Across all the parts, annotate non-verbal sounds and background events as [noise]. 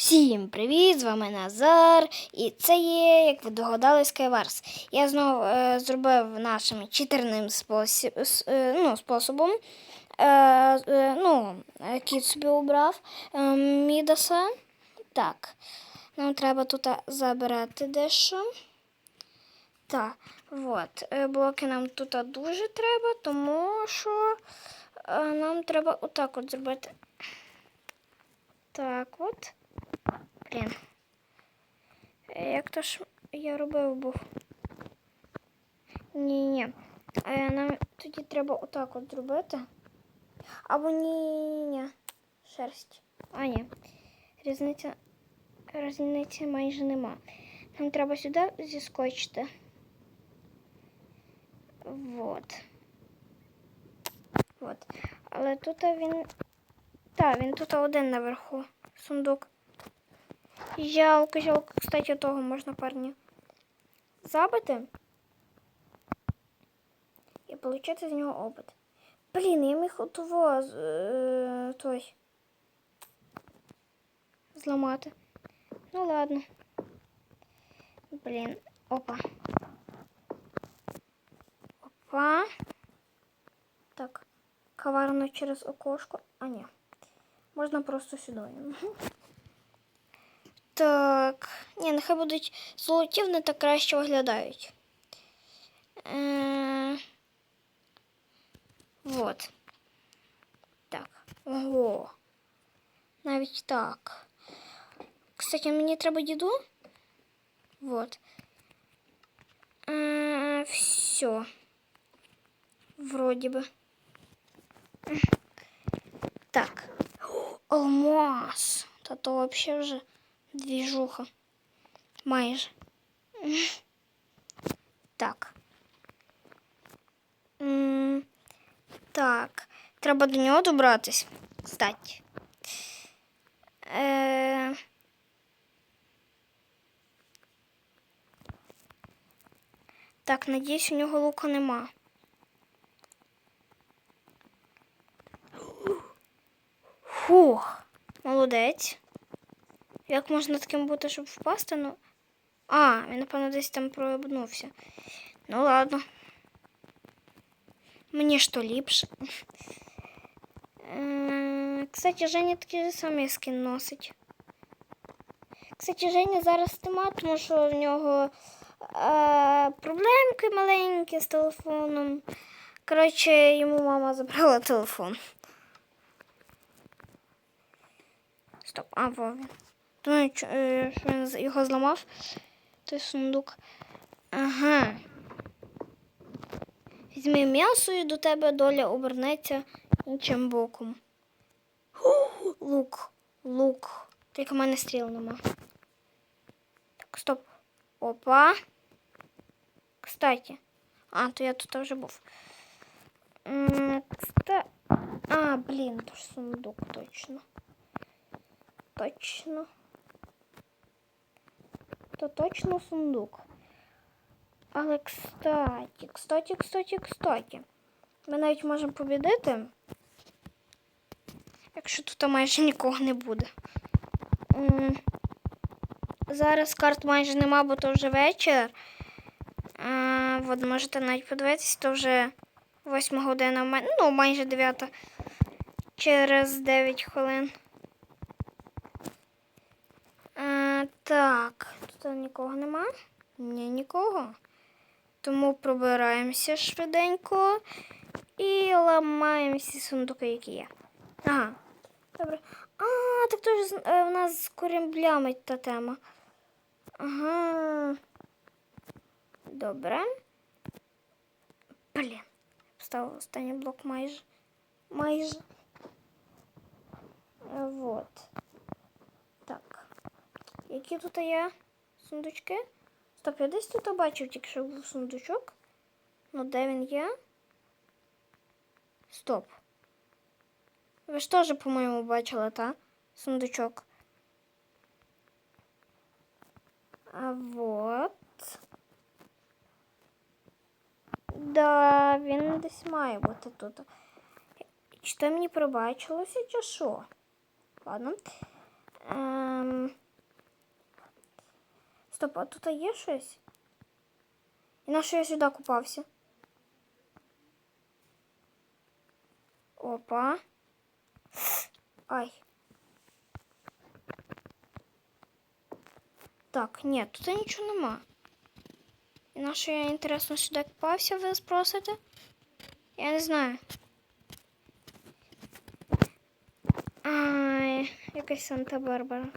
Всім привіт! З вами Назар. І це є, як ви догадались, Скайварс. Я знову е, зробив нашим читерним спосіб, е, ну, способом. Е, е, ну, кіт собі обрав е, Мідаса. Так. Нам треба тут забирати дещо. Так, от. е, Блоки нам тут дуже треба, тому що е, нам треба отак от зробити. Так от. Блін. Е, Як то ж я робив був? Ні-ні. Е, Нам тоді треба отак от зробити. Або ні-ні. Шерсть. А, ні. Різниця, різниці майже нема. Нам треба сюди зіскочити. Вот. Вот. Але тут він. Так, він тут один наверху. Сундук. Жалко, жалко, кстати, того можна парня забити і отримати з нього опит. Блін, я міг того е, той зламати. Ну ладно. Блін, опа. Опа. Так, коварно через окошко. А ні. Можна просто сюди. Мгм. Так. Ні, нехай будуть золоті, вони так краще виглядають. Е... Вот. Так. Ого. Навіть так. Кстати, мені треба діду. Вот. Е, все. Вроде бы. Так. Алмаз. Та то вообще вже Двіжуха. Майже. Так. Так. Треба до нього добратись. Кстати. Е... Так, надіюсь, у нього лука нема. Фух, молодець. Як можна таким бути, щоб впасти? Ну. А, він, напевно, десь там проебнувся. Ну ладно. Мені то ліпше. Кстати, Женя такий же самий скін носить. Кстати, Женя зараз тима, тому що в нього е, проблемки маленькі з телефоном. Коротше, йому мама забрала телефон. Стоп, а во він. Думаю, чо- е, що він його зламав. Той сундук. Ага. Візьми м'ясо і до тебе доля обернеться іншим боком. Лук, лук. Тільки в мене стріл нема. Так, стоп. Опа. Кстати. А, то я тут вже був. А, блін, то ж сундук точно. Точно. То точно сундук. Але кстати, кстати, кстати, кстати. Ми навіть можемо побідити. Якщо тут майже нікого не буде. Зараз карт майже нема, бо то вже вечір. От можете навіть подивитись, то вже 8 година, ну майже 9 через 9 хвилин. Так, тут нікого нема? Ні, нікого. Тому пробираємося швиденько і ламаємо всі сундуки, які є. Ага. Добре. А, так то ж з- е, в нас з кораблями та тема. Ага. Добре. Блін. Вставив останній блок майже. Майже. Е, Вот. Так. Які тут є сундучки? Стоп, я десь тут бачив тільки що був сундучок. Ну, де він є? Стоп. Ви ж теж, по-моєму, бачили, та? Сундучок. А вот. Да, він десь має бути тут. Чи то мені пробачилося, чи що? Ладно. Ем... Стоп, а тут є щось? І на що я сюди купався? Опа. Ай. Так, ні, тут нічого нема. І на що я інтересно сюди купався, ви спросите? Я не знаю. Ай, якась Санта-Барбара.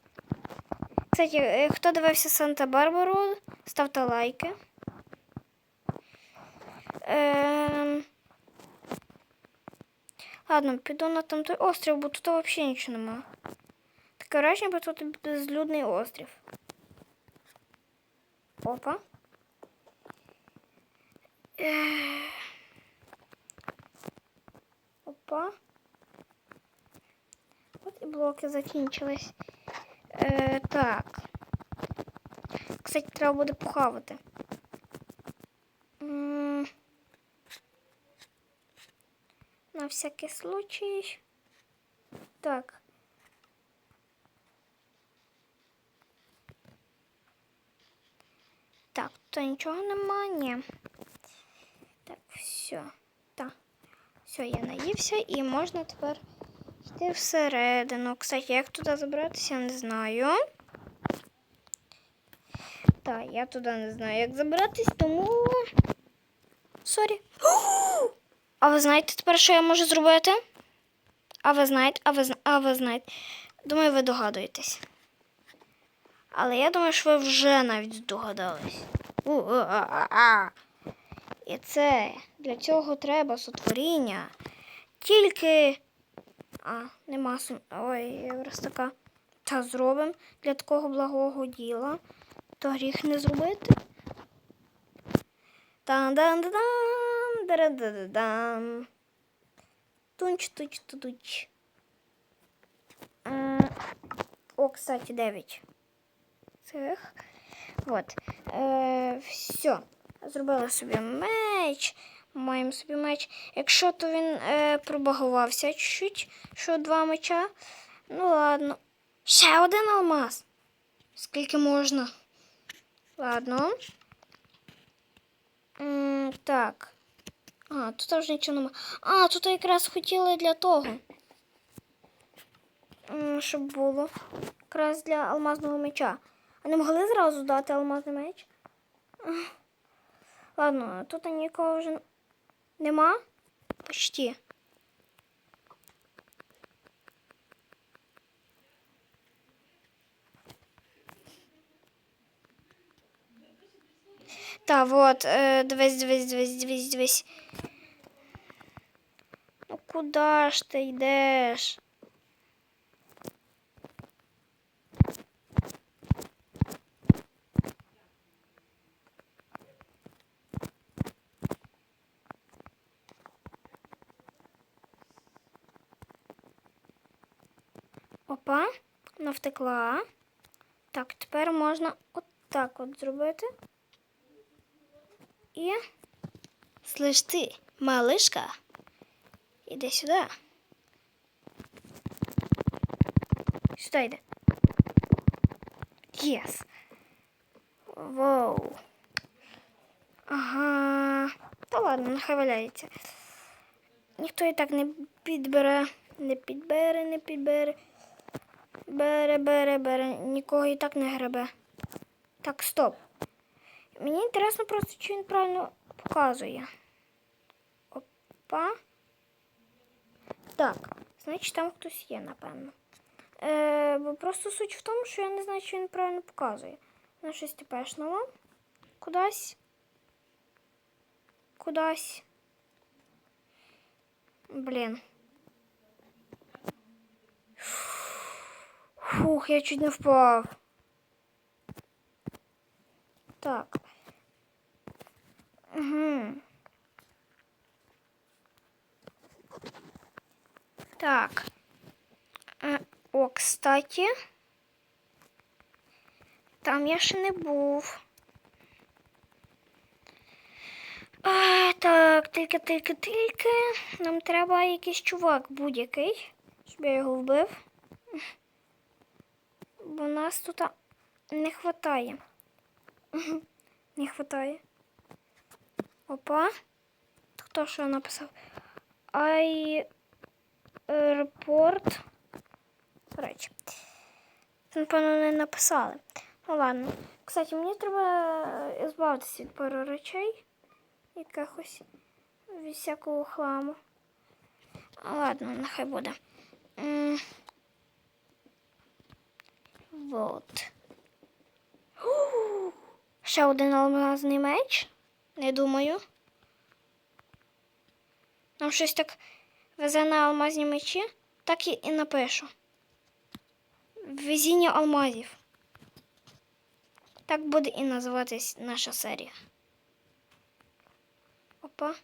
Кстати, е, хто дивився Санта-Барбару, ставте лайки. Ем... Ладно, піду на там той острів, бо тут взагалі нічого нема. Таке враження, бо тут безлюдний острів. Опа. Ех. Опа. От і блоки закінчились. Е, так. Кстати, треба буде похавати. На всякий случай. Так. Так, тут нічого нема, ні. Так, все. Так. Все, я наївся і можна тепер йти всередину. Кстати, як туди забратися, не знаю. Так, я туди не знаю, як забратись, тому. Сорі. А ви знаєте тепер, що я можу зробити? А ви знаєте, а ви, а ви знаєте. Думаю, ви догадуєтесь. Але я думаю, що ви вже навіть здогадались. І це для цього треба сотворіння. Тільки. А, нема сум. Ой, я така. Та зробимо для такого благого діла. То гріх не зробити. Там-дан-дан, дам Тунч, туч. Е, О, кстати, 9 цих. Вот. Е, все. Зробила собі меч. Маємо собі меч. Якщо то він е, пробагувався чуть-чуть, що два меча. Ну ладно. Ще один алмаз. Скільки можна? Ладно. М, так. А, тут вже нічого немає. А, тут якраз хотіли для того. М, Щоб було. Якраз для алмазного меча. А не могли зразу дати алмазний меч? Ладно, тут нікого вже нема. Почти. Та, вот, э, дивись, дивись, дивись, дивись, дивись. Ну куда ж ти йдеш? Опа, вона втекла. Так, тепер можна отак от зробити. І. Слиш ти, малишка. Іди сюди. Сюди йди. Єс. Воу. Ага. Та ладно, нехай валяється. Ніхто і так не підбере, не підбере, не підбере. Бере, бере, бере. Нікого і так не гребе. Так, стоп. Мені інтересно просто, чи він правильно показує. Опа. Так, значить там хтось є, напевно. Е, бо просто суть в тому, що я не знаю, чи він правильно показує. На щось тепешного. Кудись. Кудись. Блін. Фух, я чуть не впав. Так. Угу. Так. Е, О, кстати. Там я ще не був. А, так, тільки, тільки, тільки. Нам треба якийсь чувак будь-який, щоб я його вбив. Бо нас тут не хватає. [laughs] Не хватає. Опа. Хто що написав? Ай репорт. Речі. Це, напевно, не написали. Ну ладно. Кстати, мені треба збавитися від пару речей. Якихось від всякого хламу. Ладно, нехай буде. Вот. [gasps] Ще один алмазний меч. Не думаю. Нам щось так везе на алмазні мечі, так і, і напишу. Везіння алмазів. Так буде і називатись наша серія. Опа.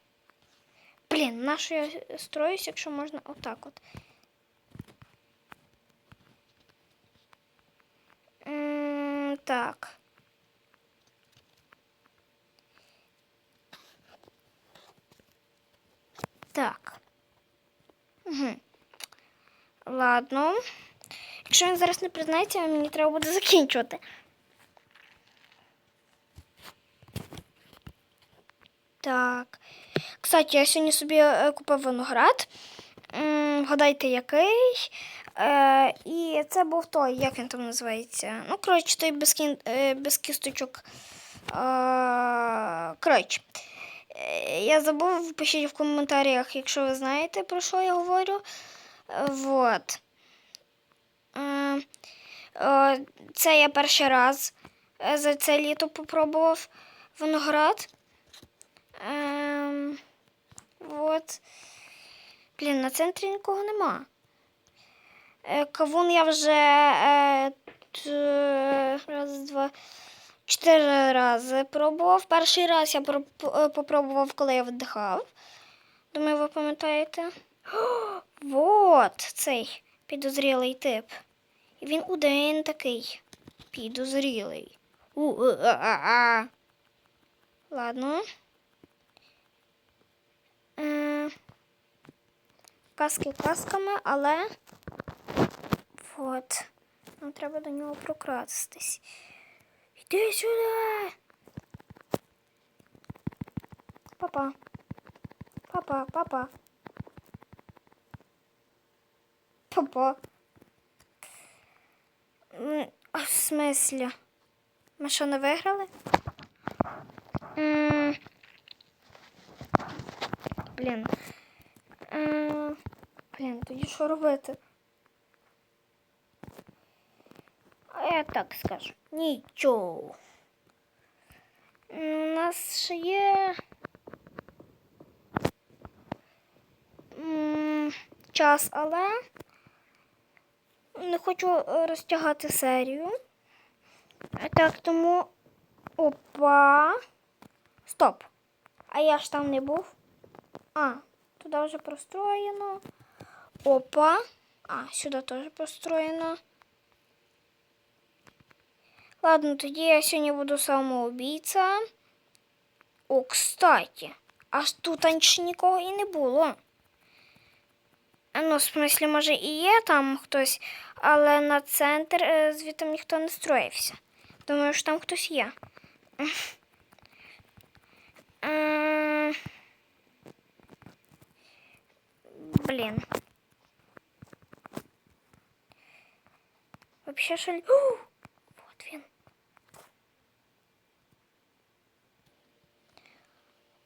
Блін, на що я строюсь, якщо можна отак от. М, так. Так. Угу. Ладно. Якщо він зараз не признається, мені треба буде закінчувати. Так. Кстати, я сьогодні собі е, купив виноград. М, Вгадайте, який. Е, і це був той, як він там називається. Ну, коротше, той без, кін, е, без кісточок. Е, коротше. Я забув, пишіть в коментарях, якщо ви знаєте, про що я говорю. Вот. Це я перший раз за це літо попробував виноград. Ем, вот. Блін, на центрі нікого нема. Е, Кавун я вже е, раз, два, чотири рази пробував. Перший раз я е, попробував, коли я віддихав. Думаю, ви пам'ятаєте. [gasps] Вот цей підозрілий тип. І він один такий. Підозрілий. У-а-а-а. Ладно. Е, Каски касками, але от. Нам треба до нього прокрастись. Іди сюди. Папа. Папа, папа. Папа. А В смислі? Ми що не виграли? Блін. Блін, тоді що робити? Я так скажу. Нічого. У нас ще є. Час, але не хочу розтягати серію. Так, тому. Опа. Стоп. А я ж там не був. А, туди вже простроєно. Опа. А, сюди теж простроєно. Ладно, тоді я сьогодні буду самоубійця. О, кстати, аж тут раніше нікого і не було. Ну, в смислі, може, і є там хтось, але на центр е, звідти ніхто не строївся. Думаю, що там хтось є. М, Блін. Вообще шаль... [gasps] О, вот він.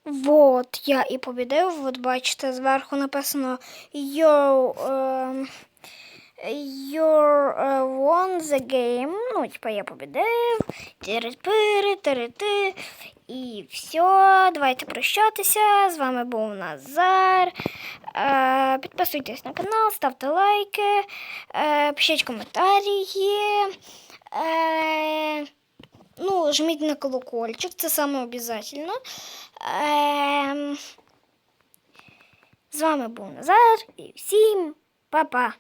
Вот, я і побідив. От бачите, зверху написано Your, um, your uh, won the game. Ну, типа я побідив. Тири-пири, тири-ти. І все, давайте прощатися. З вами був Назар. Е, підписуйтесь на канал, ставте лайки, е, пишіть коментарі. Е, ну, жміть на колокольчик, це саме обов'язково. Е, з вами був Назар і всім па-па!